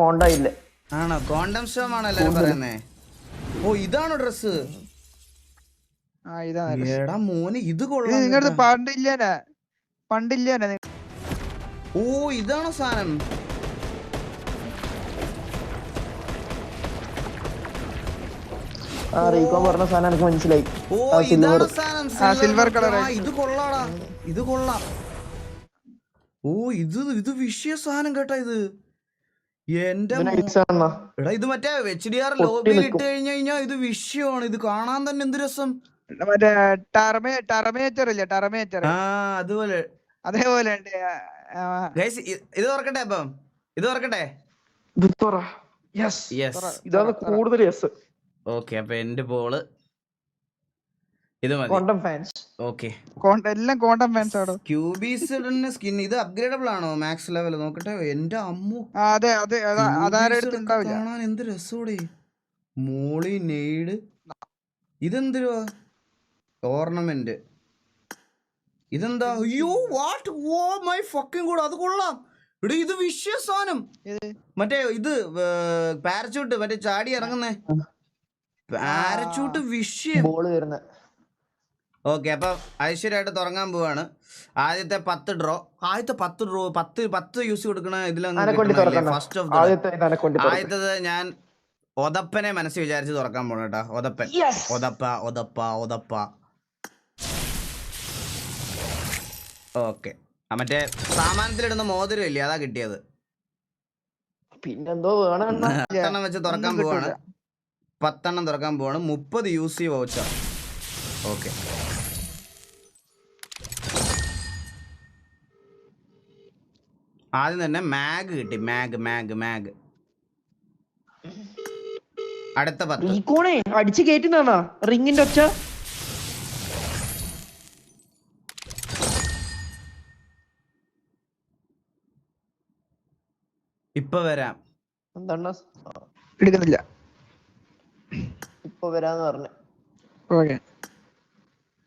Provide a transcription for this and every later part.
കോണ്ടായില്ലേ ആണോ? Condom Storm ആണോ എല്ലാരും പറയുന്നേ? ഓ ഇതാണോ ഡ്രസ് എടാ മോനെ ഇത് കൊള്ളാം നിങ്ങളുടെ ഓ ഇതാണോ സാധനം? ആ റീകോൺ പറഞ്ഞ സാധനം എനിക്ക് മനസ്സിലായി. ആ, ഇത് കൊള്ളാടാ. ഇത് കൊള്ളാം. ഓ ഇത് ഇത് വിഷയ സാധനം കേട്ടാ ഇത്. എന്റെ എടാ ഇത് മറ്റേ എച്ച് ഡി ആർ ലോബി ലോബിയിൽ ഇട്ട്. കഴിഞ്ഞു കഴിഞ്ഞാൽ ഇത് വിഷയമാണ്. ഇത് കാണാൻ തന്നെ എന്ത് രസം? മറ്റേ ടർമേ ടർമേച്ചർ ഇല്ലേ ടർമേച്ചർ ആ അതുപോലെ. അതേപോലെ ഉണ്ട്. ആ, ഗൈസ് ഇത് ഓർക്കട്ടെ അപ്പം? ഇത് ഓർക്കട്ടെ യെസ് യെസ് ഇതാണ് കൂടുതൽ യെസ് ഓക്കെ അപ്പൊ എന്റെ ബോൾ ഇത് ഫാൻസ് ഓക്കെ കോണ്ട- എല്ലാം ഫാൻസ് സ്കിൻ ഇത് അപ്ഗ്രേഡബിൾ ആണോ മാക്സ് ലെവൽ നോക്കട്ടെ. എന്റെ അമ്മു. അതെ അതെ കാണാൻ എന്ത് രസോടെ. മോളി നെയ്ഡ്. ഇതെന്തുവാ ഓർണമെന്റ് ഇതെന്താ? അയ്യോ വാട്ട് ഓ മൈ ഫക്കിംഗ് കൂടെ അത് കൊള്ളാം. ഇവിടെ ഇത് വിഷയ സാധനം. മറ്റേ ഇത് പാരച്ചൂട്ട് മറ്റേ ചാടി ഇറങ്ങുന്നേ. പാരച്ചൂട്ട് വിഷയം. ബോൾ വരുന്ന. ഓക്കെ അപ്പൊ ഐശ്വര്യമായിട്ട് തുടങ്ങാൻ പോവാണ്. ആദ്യത്തെ പത്ത് ഡ്രോ ആദ്യത്തെ പത്ത് ഡ്രോ പത്ത് പത്ത് യൂസ് കൊടുക്കണ തുറക്കണ്ട. ഫസ്റ്റ് ഓഫ് ആദ്യത്തത് ഞാൻ ഒതപ്പനെ മനസ്സിൽ വിചാരിച്ച് തുറക്കാൻ പോണ കേട്ടാ. ഒതപ്പൻ ഒതപ്പ ഒതപ്പ ഒതപ്പ ഓക്കെ. മറ്റേ സാമാനത്തിലിടുന്ന മോതിരം ഇല്ലേ? അതാ കിട്ടിയത്. പിന്നെന്തോ വേണം വെച്ച് തുറക്കാൻ പോവാണ്. പത്തെണ്ണം തുറക്കാൻ പോവാണ്. മുപ്പത് യൂസ് സി വൗച്ചർ ഓക്കെ. ആദ്യം തന്നെ മാഗ് കിട്ടി. മാഗ് മാഗ് മാഗ്. അടുത്ത പത്ത്. അടിച്ചു അടിച്ച് കയറ്റുന്നാണോ റിങ്ങിന്റെ ഒച്ച. ഇപ്പൊ വരാം. എന്താണ്? എടുക്കുന്നില്ല. ഇപ്പൊ വരാന്ന് പറഞ്ഞു. ഓക്കെ.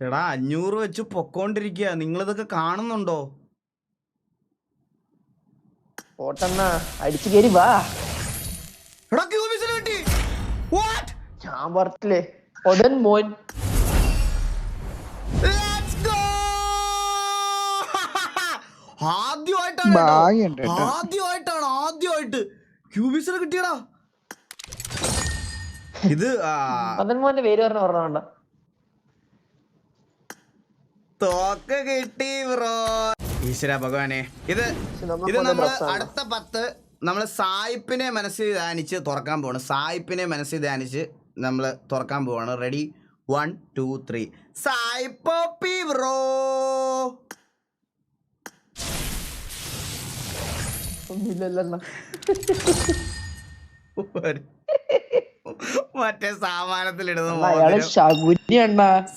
എടാ അഞ്ഞൂറ് വെച്ച് പൊക്കോണ്ടിരിക്കുക നിങ്ങളിതൊക്കെ കാണുന്നുണ്ടോ? പോട്ടെണ്ണ അടിച്ച് കയറി വാ. എടാ കിട്ടി. വാട്ട് ഞാൻ പറഞ്ഞില്ലേ മോൻ. ലെറ്റ്സ് ഗോ ആദ്യമായിട്ടാണ് കേട്ടോ. ഭാഗ്യമുണ്ട് കേട്ടോ. ആദ്യമായിട്ടാണ് ആദ്യമായിട്ട്. ക്യൂബിസിൽ കിട്ടിയടാ. ഇത് ആ, മോന്റെ പേര് പറഞ്ഞ പറഞ്ഞോണ്ട തോക്ക് കിട്ടി ബ്രോ. ഈശ്വര ഭഗവാനെ. ഇത് ഇത് നമ്മൾ നമ്മൾ അടുത്ത പത്ത് നമ്മൾ സായിപ്പിനെ മനസ്സിൽ ധ്യാനിച്ച് തുറക്കാൻ പോവാണ്. സായിപ്പിനെ മനസ്സിൽ ധ്യാനിച്ച് നമ്മൾ തുറക്കാൻ പോവാണ്. റെഡി വൺ ടു ത്രീ സായിപ്പോപ്പി ബ്രോ. ഒന്നുമില്ലല്ലോ മറ്റേ സാമാനത്തിലിടുന്ന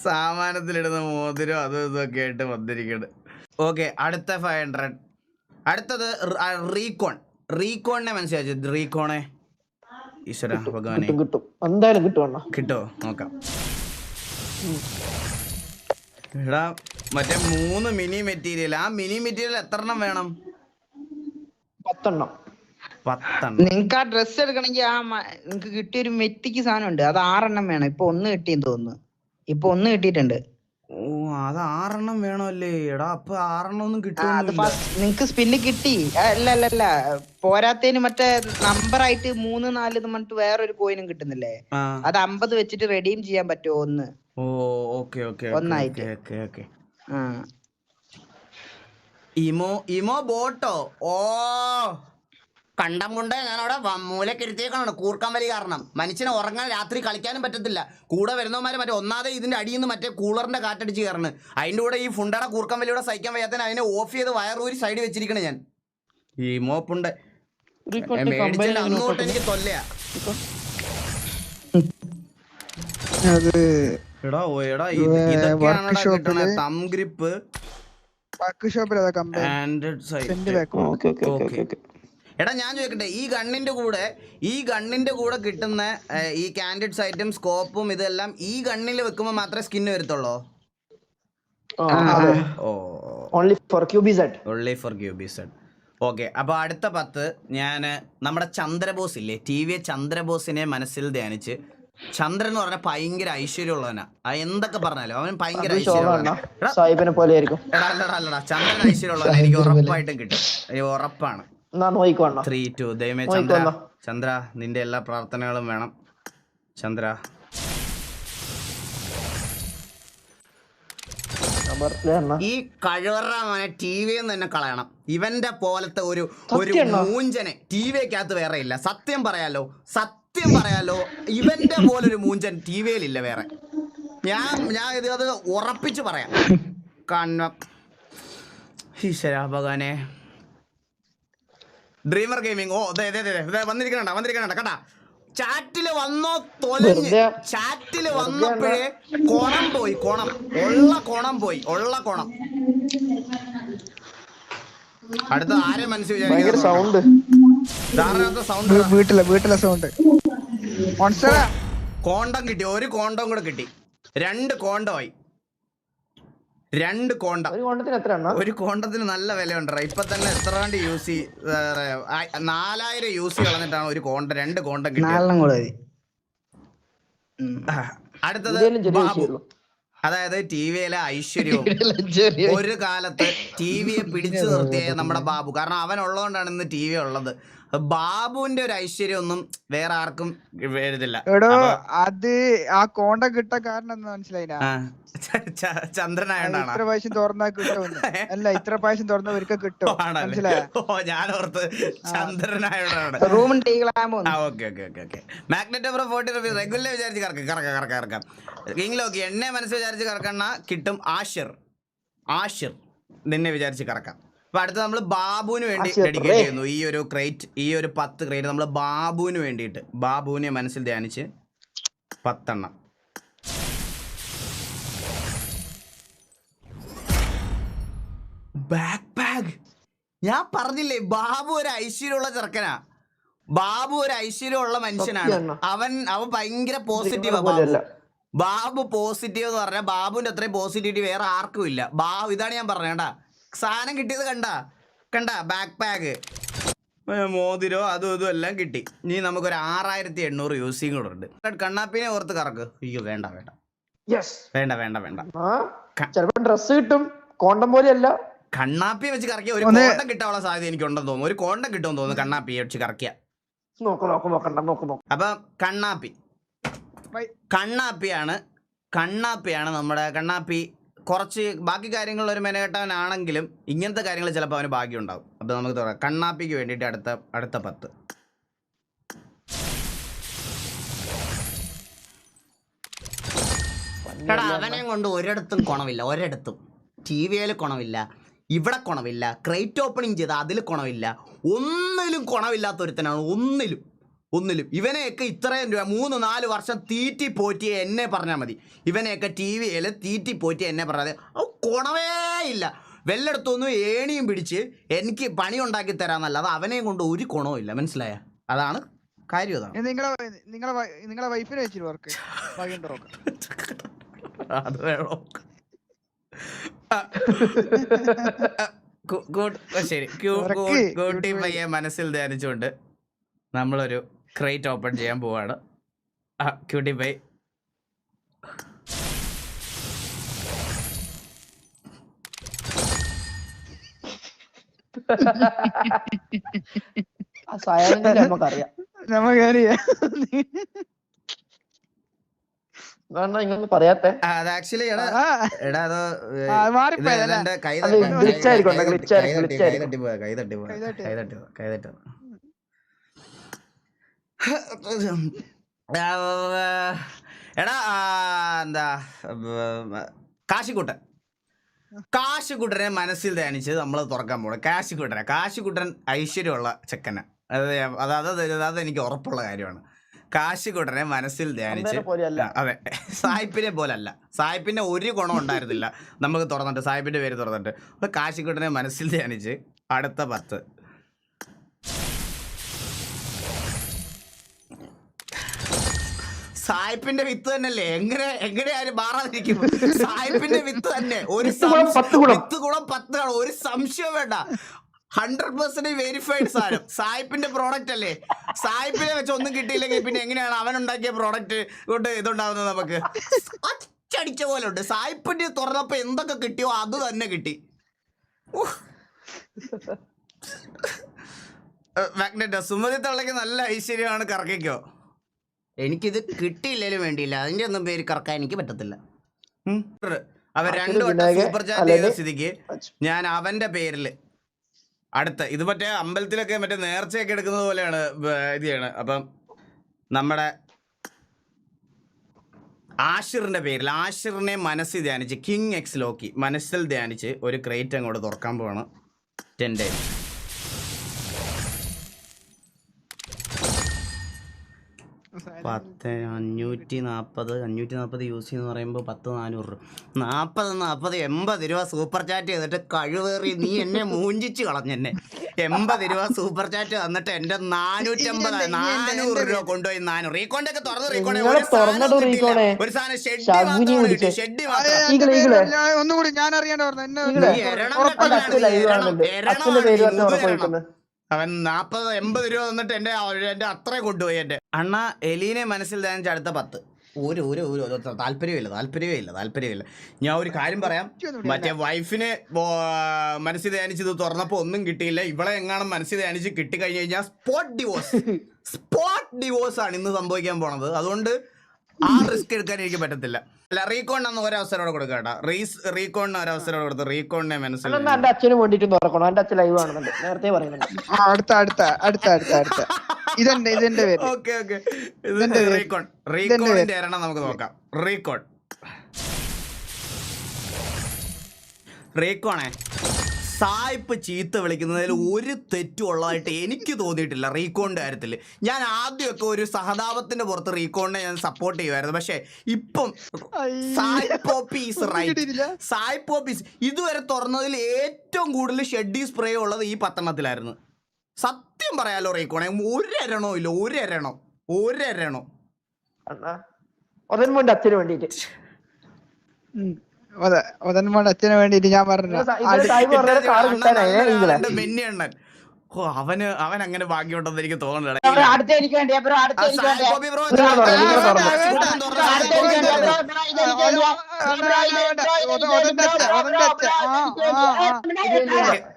സാമാനത്തിലിടുന്ന മോതിരം അതും ഇതൊക്കെ ആയിട്ട് വന്നിരിക്കുന്നത് ഓക്കെ അടുത്ത ഫൈവ് ഹൺഡ്രഡ് അടുത്തത് റീകോൺ. റീകോണിനെ മനസ്സിലാച്ചു റീകോണെ? ഈശ്വര ഭഗവാനെ. കിട്ടും. എന്തായാലും കിട്ടും കിട്ടോ? നോക്കാം. എടാ മറ്റേ മൂന്ന് മിനി മെറ്റീരിയൽ ആ മിനി മെറ്റീരിയൽ എത്ര എണ്ണം വേണം? പത്തെണ്ണം. പത്തെണ്ണം നിങ്ങക്ക് ആ ഡ്രസ് എടുക്കണമെങ്കിൽ ആ നിങ്ങക്ക് കിട്ടിയ ഒരു മെറ്റിക്ക് സാധനം ഉണ്ട് അത് ആറെണ്ണം വേണം. ഇപ്പൊ ഒന്ന് കിട്ടിയെന്ന് തോന്നുന്നു. ഇപ്പൊ ഒന്ന് കിട്ടിയിട്ടുണ്ട്. ഓ അത് ആറെണ്ണം വേണമല്ലേ? എടാ അപ്പൊ ആറെണ്ണം ഒന്നും ഫസ്റ്റ് നിങ്ങക്ക് സ്പിന്ന് കിട്ടി. അല്ല അല്ല അല്ല. പോരാത്തതിന് മറ്റേ നമ്പർ ആയിട്ട് മൂന്ന് നാല് പറഞ്ഞിട്ട് വേറൊരു കോയിനും കിട്ടുന്നില്ലേ? അത് അമ്പത് വെച്ചിട്ട് റെഡീം ചെയ്യാൻ പറ്റുമോ ഒന്ന്? ഓ ഓക്കെ ഓക്കെ ഒന്നായിട്ട്. ഓക്കെ ഓക്കെ ഇമോ ഇമോ ബോട്ടോ? ഓ. കണ്ടം കൊണ്ട് ഞാൻ അവിടെ മൂലക്കെടുത്തേക്കാണ് കൂർക്കം വലി കാരണം. മനുഷ്യനെ ഉറങ്ങാൻ രാത്രി കളിക്കാനും പറ്റത്തില്ല. കൂടെ വരുന്നവന്മാർ മറ്റേ ഒന്നാതെ ഇതിന്റെ അടിയിൽ നിന്ന് മറ്റേ കൂളറിന്റെ കാറ്റടിച്ച് കയറണ്. അതിന്റെ കൂടെ ഈ ഫുണ്ടയുടെ കൂർക്കം വലിയുടെ സഹിക്കാൻ വയ്യാത്തതിന് അതിനെ ഓഫ് ചെയ്ത് വയറൂരി സൈഡ് വെച്ചിരിക്കണേ ഞാൻ. ഈ മോപ്പുണ്ട്. മേടിച്ചില്ല തൊട്ട് എനിക്ക് തൊല്ലയാ. എടാ ഓ എടാ ഇതൊക്കെയാണ് workshop കിട്ടണേ? ൽ തം ഗ്രിപ്പ് വർക്ക് ഷോപ്പിൽ അതാ company Android saint okay okay okay okay okay okay. എടാ ഞാൻ ചോദിക്കട്ടെ ഈ ഗണ്ണിന്റെ കൂടെ ഈ ഗണ്ണിന്റെ കൂടെ കിട്ടുന്ന ഈ കാൻഡിഡ്സ് ഐറ്റം സ്കോപ്പും ഇതെല്ലാം ഈ ഗണ്ണിൽ വെക്കുമ്പോൾ മാത്രമേ സ്കിന്ന് വരത്തുള്ളൂ? ഓൺലി ഫോർ ഓൺലി ഫോർ ക്യൂബിസഡ് ഓക്കെ അപ്പോൾ അടുത്ത പത്ത് ഞാൻ നമ്മുടെ ചന്ദ്രബോസ് ഇല്ലേ ടി വി ചന്ദ്രബോസിനെ മനസ്സിൽ ധ്യാനിച്ച്. ചന്ദ്രൻ എന്ന് പറഞ്ഞാൽ ഭയങ്കര ഐശ്വര്യമുള്ളവനാ. ആ എന്തൊക്കെ പറഞ്ഞാലും അവൻ ഭയങ്കര ഐശ്വര്യമുള്ളവനാ. ശോഭ അണ്ണ. ഐശ്വര്യമുള്ള പോലെ ആയിരിക്കും. എടാ അല്ലടാ അല്ലടാ ചന്ദ്രൻ ഐശ്വര്യമുള്ളവൻ എനിക്ക് ഉറപ്പായിട്ടും കിട്ടും. ഉറപ്പാണ്. ത്രീ ടു ദൈവമേ ചന്ദ്ര. ചന്ദ്ര നിന്റെ എല്ലാ പ്രാർത്ഥനകളും വേണം. ചന്ദ്ര. ഈ കഴിവറ മോനെ ടി വിയിൽ തന്നെ കളയണം. ഇവന്റെ പോലത്തെ ഒരു ഒരു മൂഞ്ചനെ ടി വിക്കകത്ത് വേറെ ഇല്ല. സത്യം പറയാലോ സത്യം പറയാലോ ഇവന്റെ പോലൊരു മൂഞ്ചൻ ടി വിയിലില്ല വേറെ. ഞാൻ ഞാൻ ഇത് അത് ഉറപ്പിച്ചു പറയാം. കണ്ണ ഈശ്വരാ ഭഗവാനെ. ഡ്രീമർ ഗെയിമിംഗ് ഓ ദേ ദേ ദേ വന്നിരിക്കണ വന്നിരിക്കണ കേട്ടാ. ചാറ്റിൽ വന്നോ തൊലഞ്ഞ് ചാറ്റിൽ വന്നപ്പോഴേ കോണം പോയി കോണം. ഉള്ള കോണം പോയി ഉള്ള കോണം. അടുത്ത ആരെ മനസ്സിൽ വിചാരിക്കും സൗണ്ട് വീട്ടിലെ വീട്ടിലെ സൗണ്ട് കോണ്ടം കിട്ടി ഒരു കോണ്ടം കൂടെ കിട്ടി. രണ്ട് കോണ്ടമായി രണ്ട് കോണ്ട. ഒരു കൊണ്ടത്തിന് നല്ല വിലയുണ്ടോ ഇപ്പൊ തന്നെ എത്ര കണ്ട് യൂസ് നാലായിരം യൂസ് കളഞ്ഞിട്ടാണ് ഒരു കോണ്ട രണ്ട് കോണ്ടം കിട്ടിയത്. അടുത്തത് ബാബു. അതായത് ടി വിയിലെ ഐശ്വര്യവും ഒരു കാലത്ത് ടി വിയെ പിടിച്ചു നിർത്തിയ നമ്മുടെ ബാബു. കാരണം അവൻ ഉള്ളതുകൊണ്ടാണ് ഇന്ന് ടി വി ഉള്ളത്. ബാബുവിന്റെ ഒരു ഐശ്വര്യം ഒന്നും വേറെ ആർക്കും വരുന്നില്ല. എടോ അത് ആ കോണ്ട കിട്ട കാരണം എന്താ മനസ്സിലായില്ല ചന്ദ്രനായോണ്ടാണ് ഇത്ര പ്രാവശ്യം തുറന്നാ കിട്ടും അല്ല ഇത്ര പ്രാവശ്യം തുറന്ന ഒരിക്കൽ കിട്ടും. മനസ്സിലായ? ഞാൻ ഓർത്ത് ചന്ദ്രനായോണ്ടാണ് റൂം ടീകളാകുമ്പോ ആ okay okay okay okay. Magnet of forty rupees regular വിചാരിച്ച് കറക്കാം കറക്കാം കറക്കാം കറക്കാം. കിങ്ങിലോക്കി എന്നെ മനസ്സ് വിചാരിച്ച് കറക്കണ കിട്ടും ആഷിർ. ആഷിർ. നിന്നെ വിചാരിച്ച് കറക്കാം. അപ്പൊ അടുത്ത് നമ്മൾ ബാബുവിന് വേണ്ടി ഡെഡിക്കേറ്റ്. ചെയ്യുന്നു. ഈ ഒരു ക്രേറ്റ് ഈ ഒരു പത്ത് ക്രേറ്റ് നമ്മൾ ബാബുവിന് വേണ്ടിയിട്ട്. ബാബുവിനെ മനസ്സിൽ ധ്യാനിച്ച് പത്തെണ്ണം. ബാക്ക് ബാഗ് ഞാൻ പറഞ്ഞില്ലേ ബാബു ഒരു ഐശ്വര്യമുള്ള ചെറുക്കനാ. ബാബു ഒരു ഐശ്വര്യമുള്ള മനുഷ്യനാണ്. അവൻ അവൻ ഭയങ്കര പോസിറ്റീവാ ബാബു. ബാബു പോസിറ്റീവ് എന്ന് പറഞ്ഞാൽ ബാബുവിന്റെ അത്രയും പോസിറ്റിവിറ്റി വേറെ ആർക്കും ഇല്ല. ബാബു ഇതാണ് ഞാൻ പറഞ്ഞത് കണ്ടാ സാധനം കിട്ടിയത് കണ്ട? കണ്ട? ബാക്ക് പാക്ക് മോതിരോ അതും ഇതും എല്ലാം കിട്ടി. ഇനി നമുക്കൊരു ആറായിരത്തി എണ്ണൂറ് യൂസിങ് കൂടെ ഉണ്ട്. കണ്ണാപ്പിനെ ഓർത്ത് കറക്ക്. അയ്യോ വേണ്ട വേണ്ട. വേണ്ട വേണ്ട വേണ്ട. ചിലപ്പോ ഡ്രസ് കിട്ടും. കോണ്ടം പോലെയല്ല. കണ്ണാപ്പി വെച്ച് കറക്കിയ ഒരു കോണ്ടം കിട്ടാനുള്ള സാധ്യത എനിക്ക് ഉണ്ടെന്ന് തോന്നുന്നു. ഒരു കോണ്ടം കിട്ടുമെന്ന് തോന്നുന്നു കണ്ണാപ്പി വെച്ച് കറക്കിയ. അപ്പൊ കണ്ണാപ്പി. കണ്ണാപ്പിയാണ് കണ്ണാപ്പിയാണ് നമ്മുടെ കണ്ണാപ്പി. കുറച്ച് ബാക്കി കാര്യങ്ങളിൽ ഒരു മെനകെട്ടവനാണെങ്കിലും ഇങ്ങനത്തെ കാര്യങ്ങൾ ചിലപ്പോൾ അവന് ഭാഗ്യം അപ്പോൾ അപ്പൊ നമുക്ക് തുടങ്ങാം. കണ്ണാപ്പിക്ക് വേണ്ടിയിട്ട് അടുത്ത അടുത്ത പത്ത്. എടാ അവനെ കൊണ്ട് ഒരിടത്തും കുണമില്ല ഒരിടത്തും. ടി വിയിൽ കുണമില്ല ഇവിടെ കുണമില്ല ക്രേറ്റ് ഓപ്പണിങ് ചെയ്ത അതിൽ കുണമില്ല ഒന്നിലും കുണമില്ലാത്ത ഒരുത്തനാണ് ഒന്നിലും. ഒന്നിലും. ഇവനെയൊക്കെ ഇത്രയും രൂപ മൂന്ന് നാല് വർഷം തീറ്റി പോറ്റി എന്നെ പറഞ്ഞാൽ മതി. ഇവനെയൊക്കെ ടി വിയിൽ തീറ്റി പോറ്റി എന്നെ പറഞ്ഞാൽ മതി. അത് കുണവേ ഇല്ല. വെല്ലെടുത്തൊന്നും ഏണിയും പിടിച്ച് എനിക്ക് പണി ഉണ്ടാക്കി തരാമെന്നല്ലാതെ അവനെയും കൊണ്ട് ഒരു കുണവും ഇല്ല. മനസ്സിലായ? അതാണ് കാര്യം അതാണ്. നിങ്ങളെ നിങ്ങളെ നിങ്ങളെ വൈഫിനെ വെച്ചിട്ട് വർക്ക്? അത് വേണോ? ശരി. പയ്യെ മനസ്സിൽ ധ്യാനിച്ചുകൊണ്ട് നമ്മളൊരു ക്രേറ്റ് ഓപ്പൺ ചെയ്യാൻ പോവാണ്. ആ ക്യൂട്ടി ബൈ നമുക്കറിയാം നമുക്കറിയാം. കാരണം ഇങ്ങനെ പറയാത്തെ. അത് ആക്ച്വലി എടാ എടാ അത് ആ, ഇത് മാറിപ്പോയതല്ലേ? കൈ തട്ടി- പോയ കൈ തട്ടി കൈ തട്ടി. കൈ തട്ടി പോയ കൈ തട്ടി പോയ എടാ എന്താ കാശിക്കൂട്ടൻ. കാശിക്കുട്ടനെ മനസ്സിൽ ധ്യാനിച്ച് നമ്മൾ തുറക്കാൻ പോകണം കാശിക്കുട്ടനെ കാശിക്കുട്ടൻ ഐശ്വര്യമുള്ള ചെക്കനെ. അത് അതായത് അത് എനിക്ക് ഉറപ്പുള്ള കാര്യമാണ്. കാശിക്കുട്ടനെ മനസ്സിൽ ധ്യാനിച്ച് അതെ. സായിപ്പിനെ പോലല്ല. സായിപ്പിന്റെ ഒരു ഗുണം ഉണ്ടായിരുന്നില്ല. നമുക്ക് തുറന്നിട്ട് സായിപ്പിന്റെ പേര് തുറന്നിട്ട്. അപ്പൊ കാശിക്കുട്ടനെ മനസ്സിൽ ധ്യാനിച്ച് അടുത്ത പത്ത് സായിപ്പിന്റെ വിത്ത് തന്നെയല്ലേ? എങ്ങനെ എങ്ങനെ ആരും മാറാതിരിക്കും? സായിപ്പിന്റെ വിത്ത് തന്നെ. ഒരു വിത്ത് കുളം പത്ത് കുളം ഒരു സംശയം വേണ്ട. ഹൺഡ്രഡ് പെർസെന്റ് വെരിഫൈഡ് സാധനം. സായിപ്പിന്റെ പ്രോഡക്റ്റ് അല്ലേ? സായിപ്പിനെ വെച്ച് ഒന്നും കിട്ടിയില്ലെങ്കിൽ പിന്നെ എങ്ങനെയാണ് അവൻ ഉണ്ടാക്കിയ പ്രോഡക്റ്റ് കൊണ്ട് ഇതുണ്ടാവുന്നത് നമുക്ക്? അച്ചടിച്ച പോലെ ഉണ്ട്. സായിപ്പിന്റെ തുറന്നപ്പോ എന്തൊക്കെ കിട്ടിയോ അത് തന്നെ കിട്ടി. മാഗ്നറ്റ് സുമതി തള്ളക്ക് നല്ല ഐശ്വര്യമാണ് കറക്കിക്കോ. എനിക്കിത് കിട്ടിയില്ലേലും വേണ്ടിയില്ല. അതിന്റെ ഒന്നും പേര് കറക്കാൻ എനിക്ക് പറ്റത്തില്ല. അവൻ രണ്ടു വട്ടം സൂപ്പർ ചാറ്റ് ചെയ്ത സ്ഥിതിക്ക് ഞാൻ അവന്റെ പേരിൽ അടുത്ത ഇത് മറ്റേ അമ്പലത്തിലൊക്കെ മറ്റേ നേർച്ചയൊക്കെ എടുക്കുന്നത് പോലെയാണ് ഇത് ചെയ്യണത് അപ്പം നമ്മുടെ ആഷിറിന്റെ പേരിൽ ആഷിറിനെ മനസ്സിൽ ധ്യാനിച്ച് കിങ് എക്സ് ലോക്കി മനസ്സിൽ ധ്യാനിച്ച് ഒരു ക്രേറ്റ് അങ്ങോട്ട് തുറക്കാൻ പോവാണ്. ടെൻ ഡേ പത്ത് അഞ്ഞൂറ്റി നാൽപ്പത് അഞ്ഞൂറ്റി നാൽപ്പത് യൂസ് ചെയ്യുന്ന പറയുമ്പോൾ പത്ത് നാനൂറ്. രൂപ നാൽപ്പത് നാൽപ്പത് എൺപത് രൂപ സൂപ്പർ ചാറ്റ് ചെയ്തിട്ട് കഴിവേറി നീ എന്നെ മൂഞ്ചിച്ച് കളഞ്ഞെന്നെ എൺപത് രൂപ സൂപ്പർ ചാറ്റ് തന്നിട്ട് എന്റെ നാനൂറ്റമ്പത് നാനൂറ് രൂപ കൊണ്ടുപോയി നാനൂറ്. റീകോണ്ട് ഒക്കെ തുറന്ന് റീകോണേ. ഒരു സാധനം ഷെഡ് ഷെഡ്. ഒന്നുകൂടി ഞാൻ അറിയാണ്ട് പറഞ്ഞു അവൻ നാപ്പത് എൺപത് രൂപ തന്നിട്ട് എന്റെ എന്റെ അത്ര കൊണ്ടുപോയി എന്റെ. അണ്ണ എലീനെ മനസ്സിൽ ധ്യാനിച്ച അടുത്ത പത്ത്. ഒരു ഒരു ഒരു താല്പര്യമില്ല താല്പര്യമില്ല താല്പര്യമില്ല ഞാൻ ഒരു കാര്യം പറയാം. മറ്റേ വൈഫിന് മനസ്സിൽ ധ്യാനിച്ചത് തുറന്നപ്പോ ഒന്നും കിട്ടിയില്ല. ഇവളെ എങ്ങാനും മനസ്സിൽ ധ്യാനിച്ച് കിട്ടിക്കഴിഞ്ഞു കഴിഞ്ഞാൽ സ്പോട്ട് ഡിവോഴ്സ് സ്പോട്ട് ഡിവോഴ്സ് ആണ് ഇന്ന് സംഭവിക്കാൻ പോണത്. അതുകൊണ്ട് ആ റിസ്ക് എടുക്കാൻ എനിക്ക് പറ്റത്തില്ല. അല്ല റീകോണിന് ഒരു അവസരം കൊടുക്കാം കേട്ടോ. റീസ് റീകോണിന് ഒരു അവസരം കൊടുത്ത് റീകോണിനെ മനസ്സിലാക്കി അതൊന്ന് എന്റെ അച്ഛന് വേണ്ടിട്ട് തുറക്കണം എന്റെ അച്ഛൻ ലൈവ് ആണെന്നുണ്ട് നേരത്തെ പറയുന്നുണ്ട്. ആ, അടുത്ത അടുത്ത അടുത്ത അടുത്ത അടുത്ത. ഇതെന്റെ ഇതെന്റെ പേര്. Okay okay. ഇതെന്റെ. റീകോൺ. റീകോണിന്റെ എരണം നമുക്ക് നോക്കാം. റീകോൺ. റീകോണേ. സായിപ്പ് ചീത്ത വിളിക്കുന്നതിൽ ഒരു തെറ്റും ഉള്ളതായിട്ട് എനിക്ക് തോന്നിയിട്ടില്ല റീകോണിന്റെ കാര്യത്തിൽ. ഞാൻ ആദ്യമൊക്കെ ഒരു സഹതാപത്തിന്റെ പുറത്ത് റീകോണിനെ ഞാൻ സപ്പോർട്ട് ചെയ്യുമായിരുന്നു. പക്ഷേ ഇപ്പം സായിപ്പോപ്പീസ് റൈറ്റ് സായിപ്പോപ്പീസ് സായ് ഇതുവരെ തുറന്നതിൽ ഏറ്റവും കൂടുതൽ ഷെഡി സ്പ്രേ ഉള്ളത് ഈ പത്തെണ്ണത്തിലായിരുന്നു സത്യം പറയാലോ റീകോണെ ഒരെണ്ണോ ഇല്ല ഒരെണ്ണോ ഒരെണ്ണോ ഒതൻ വേണ്ടി അച്ഛന് വേണ്ടിട്ട് അച്ഛന് വേണ്ടിട്ട് ഞാൻ പറഞ്ഞു ഓ അവന് അവൻ അങ്ങനെ ഭാഗ്യമുണ്ടെന്ന് എനിക്ക് തോന്നുന്നില്ല ബ്രോ, അടുത്ത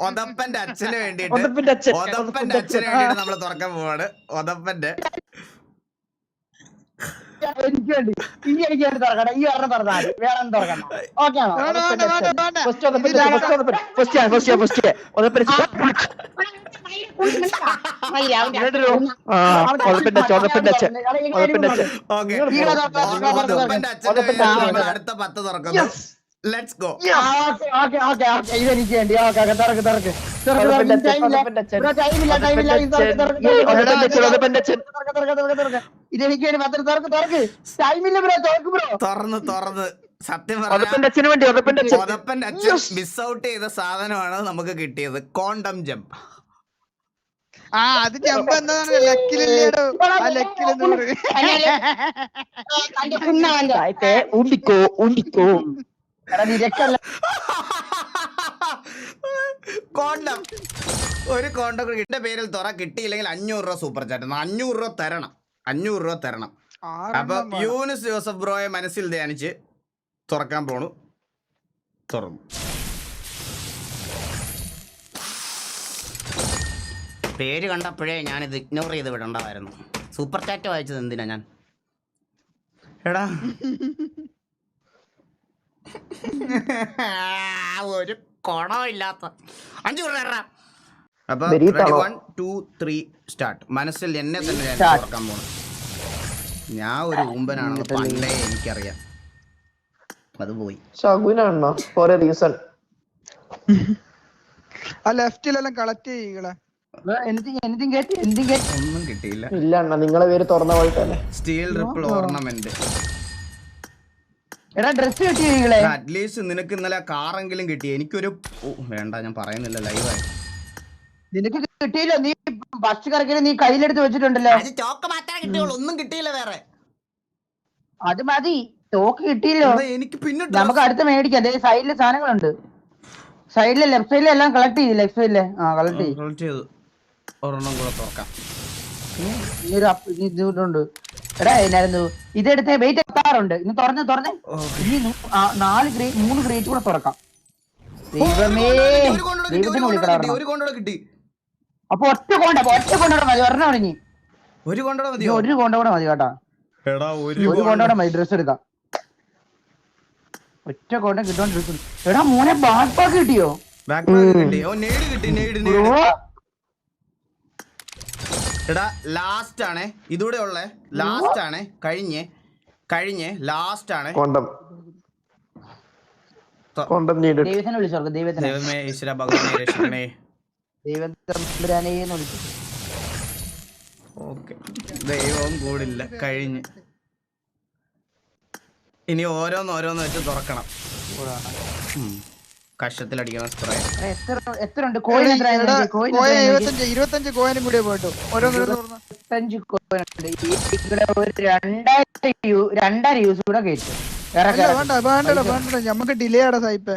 ഒതപ്പന്റെ അച്ഛന് വേണ്ടിട്ട് ഒതപ്പന്റെ അച്ഛന് വേണ്ടിട്ട് നമ്മൾ തുറക്കാൻ പോവാണ്. ഒതപ്പന്റെ എനിക്ക് വേണ്ടി. ഈ എനിക്ക് വേണ്ടി തുറക്കണം ഈ ഒരെണ്ണം തുറന്നാൽ വേറെ തുറക്കണ്ട. ഓക്കെ. ആണോ. നമ്മൾ അടുത്ത പത്ത് തുറക്കുന്നു. Let's go okay okay okay ഇതെനിക്ക് വേണ്ടി. ഇതെനിക്ക് വേണ്ടി പത്രം തുറക്ക് തുറക്ക്. ടൈമില്ല ബ്രോ ബ്രോ. തുറന്ന് തുറന്ന്. സത്യം അച്ഛൻ മിസ് ഔട്ട് ചെയ്ത സാധനമാണ് നമുക്ക് കിട്ടിയത്. കോണ്ടം ജംപ് ആ അത് ജമ്പ് എന്താണ് ലക്കിലല്ലേടോ. ആ കുന്നവന്റെ ഉണ്ടിക്കോ ഉണ്ടിക്കോ കോണ്ടം. ഒരു കോണ്ടം എന്റെ പേരിൽ തുറ കിട്ടിയില്ലെങ്കിൽ അഞ്ഞൂറ് രൂപ സൂപ്പർ ചാറ്റ് അഞ്ഞൂറ് രൂപ തരണം. അഞ്ഞൂറ് രൂപ തരണം. അപ്പൊ യൂനിസ് ജോസഫ് ബ്രോയെ മനസ്സിൽ ധ്യാനിച്ച് തുറക്കാൻ പോണു. തുറന്നു. പേര് കണ്ടപ്പോഴേ ഞാനിത് ഇഗ്നോർ ചെയ്ത് വിടണ്ടായിരുന്നു സൂപ്പർ ചാറ്റ് വായിച്ചത് എന്തിനാ ഞാൻ? എടാ. ഒരു കൊണമില്ലാത്ത. അഞ്ചു പേരാ അപ്പൊ? വൺ ടു ത്രീ സ്റ്റാർട്ട് മനസ്സിൽ എന്നെ തന്നെ ഞാൻ ഓർക്കാൻ പോണു. ഞാൻ ഒരു ഊമ്പനാണെന്ന് പണ്ടേ എനിക്കറിയാം. അത് പോയി. ഫോർ റീസൺ ആ ലെഫ്റ്റിലെല്ലാം കളക്ട് ചെയ്യുകളെ ഒന്നും കിട്ടിയില്ല. ഇല്ല അണ്ണ നിങ്ങളെ പേര് തുറന്ന പോലെ തന്നെ. സ്റ്റീൽ റിപ്പിൾ ഓർണമെന്റ് അറ്റ്ലീസ്റ്റ് നിനക്ക് ഇന്നലെ കാറെങ്കിലും കിട്ടി. എനിക്കൊരു ഓ, വേണ്ട ഞാൻ പറയുന്നില്ല ലൈവായി നിനക്ക് കിട്ടിയില്ല നീ ബസ് കറക്കിന് നീ കയ്യിലെടുത്ത് വെച്ചിട്ടുണ്ടല്ലോ. അത് ചോക്ക് മാത്രമേ കിട്ടിയുള്ളൂ ഒന്നും കിട്ടിയില്ല വേറെ. അത് മതി ചോക്ക് കിട്ടിയില്ലോ. എനിക്ക് പിന്നെ നമുക്ക് അടുത്ത് മേടിക്കാം. അതേ സൈഡിൽ സാധനങ്ങളുണ്ട്. സൈഡിൽ ലെഫ്റ്റ് സൈഡിൽ എല്ലാം കളക്ട് ചെയ്ത് ലെഫ്റ്റ് സൈഡിലെ ആ കളക്ട് ചെയ്ത്. ഒരെണ്ണം കൂടെ തുറക്കാം. ഈ ഒരു അപ്പ് ഇത് ഇതുകൊണ്ട് എടാ എന്നായിരുന്നു? ഇതെടുത്ത് വെയിറ്റ് എത്താറുണ്ട്. ഇന്ന് തുറന്ന് തുറന്ന്. ഇനി നാല് ഗ്രേ മൂന്ന് ഗ്രേറ്റ് കൂടെ തുറക്കാം. ദൈവമേ. ദൈവത്തിന് അപ്പൊ ഒറ്റ കൊണ്ട ഒറ്റ കൊണ്ടോടെ മതി. ഒരെണ്ണം ഒഴിഞ്ഞി ഒരു കൊണ്ടോടെ മതി മതിയോ? ഒരു കൊണ്ടോടെ മതി കേട്ടാ. എടാ ഒരു കൊണ്ടോടെ മതി ഡ്രസ് എടുക്കാം ഒറ്റ കൊണ്ട കിട്ടുവാൻ ഡ്രസ് എടാ മോനെ ബാക്ക് പാക്ക് കിട്ടിയോ കിട്ടി. ഓ നേട് കിട്ടി നേട് നേട്. എടാ ലാസ്റ്റ് ആണേ. ഇതൂടെ ഉള്ള. ലാസ്റ്റ് ആണേ. കഴിഞ്ഞ് കഴിഞ്ഞ് ലാസ്റ്റ് ആണ്. കൊണ്ടം കൊണ്ടം നീട് ദൈവത്തിനെ വിളിച്ചോർക്ക് ദൈവത്തിനെ. ദൈവമേ ഈശ്വര ഭഗവാനെ രക്ഷിക്കണേ. ദൈവം എന്ന് വിളിച്ചു. ഓക്കെ. ദൈവവും കൂടില്ല. കഴിഞ്ഞ്. ഇനി ഓരോന്ന് ഓരോന്ന് വെച്ച് തുറക്കണം. സ്പ്രേ എത്ര കോയിൻ ഇരുപത്തഞ്ച് കോയിനും കൂടെ പോയിട്ടു. ഇരുപത്തഞ്ച് കോയിൻ ഉണ്ട്. ഈ ഇവിടെ ഒരു രണ്ടായിരം യു- രണ്ടായിരം യൂസ് കൂടെ കയറ്റും ഇറക്ക, ഇറക്ക. വേണ്ട വേണ്ടട വേണ്ടട. നമുക്ക് ഡിലേ ആടാ സായിപ്പേ.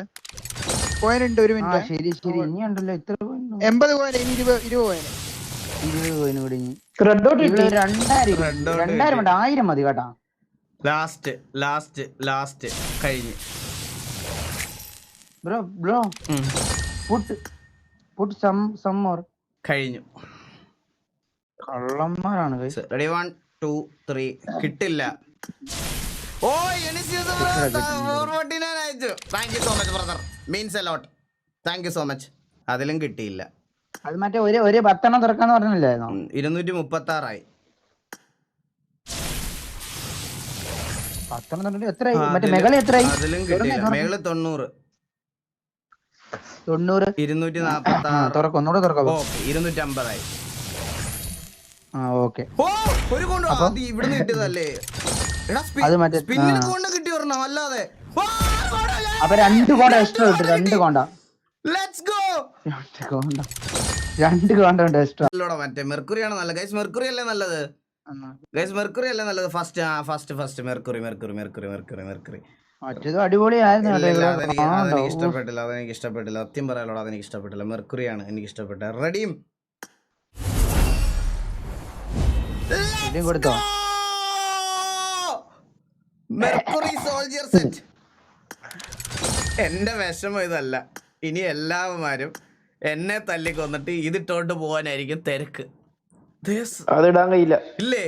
കോയിൻ ഉണ്ട് ഒരു മിനിറ്റ് ശരി ശരി. ഇനിയുണ്ടല്ലോ എത്ര കോയിൻ ഉണ്ട്? എൺപത് കോയിൻ ഇനി ഇരുപത് ഇരുപത് കോയിൻ ഇരുപത് കോയിൻ കൂടി ഇനി. രണ്ടായിരം രണ്ടായിരം വേണ്ട ആയിരം മതി കേട്ടാ. ലാസ്റ്റ് ലാസ്റ്റ് ലാസ്റ്റ് കഴിഞ്ഞ്. Bro bro. Put put some some more കഴിഞ്ഞു. കള്ളന്മാരാണ്. റെഡി വൺ ടു ത്രീ കിട്ടില്ല. ഓ അയച്ചു. Thank you so much brother means a lot thank you so much അതിലും കിട്ടിയില്ല. അത് മറ്റേ ഒരു ഒരു പത്തെണ്ണം തുറക്കാന്ന് പറഞ്ഞില്ലായിരുന്നോ? ഇരുന്നൂറ്റി മുപ്പത്തി ആറായി പത്തെണ്ണം എത്ര മറ്റേ മെകളി എത്രയായി? അതിലും കിട്ടിയില്ല. മേൾ തൊണ്ണൂറ്. തൊണ്ണൂറ്. ഇരുന്നൂറ്റി നാപ്പത്തി ആ ആറ് തുറക്കാം ഒന്നുകൂടെ തുറക്കാം ഇരുന്നൂറ്റി അമ്പതായി ആ ഓക്കെ. ഒരു കൊണ്ട് അത് ഇവിടുന്ന് കിട്ടിയതല്ലേ? എടാ അത് മറ്റേ- സ്പിന്നിന് കൊണ്ട് കിട്ടി ഒരെണ്ണം അല്ലാതെ. അപ്പൊ രണ്ട് കോണ്ട എക്സ്ട്രാ കിട്ടും രണ്ട് കോണ്ട ലെറ്റ്സ് ഗോ രണ്ട് കോണ്ട. രണ്ട് കോണ്ട ഉണ്ട് എക്സ്ട്രാ. അല്ലോടാ മറ്റേ മെർക്കുറി ആണ് നല്ലത്. ഗൈസ് മെർക്കുറി അല്ലേ നല്ലത്? ഗൈസ് മെർക്കുറി അല്ലേ നല്ലത്? ഫസ്റ്റ് ആ first first mercury mercury mercury mercury mercury. മറ്റേത് അടിപൊളിയായിരുന്നു ഇഷ്ടപ്പെട്ടില്ല അതെനിക്ക് ഇഷ്ടപ്പെട്ടില്ല. സത്യം പറയാലോടാ അതെനിക്ക് ഇഷ്ടപ്പെട്ടില്ല. മെർക്കുറിയാണ് എനിക്ക് ഇഷ്ടപ്പെട്ടത് റെഡിയും. കൊടുത്തോ? Mercury soldier set. എന്റെ വിഷമം ഇതല്ല. ഇനി എല്ലാവരും എന്നെ തല്ലിക്കൊന്നിട്ട് ഇതിട്ടോണ്ട് പോവാനായിരിക്കും തിരക്ക്. അതിടാൻ കഴിയില്ല. ഇല്ലേ?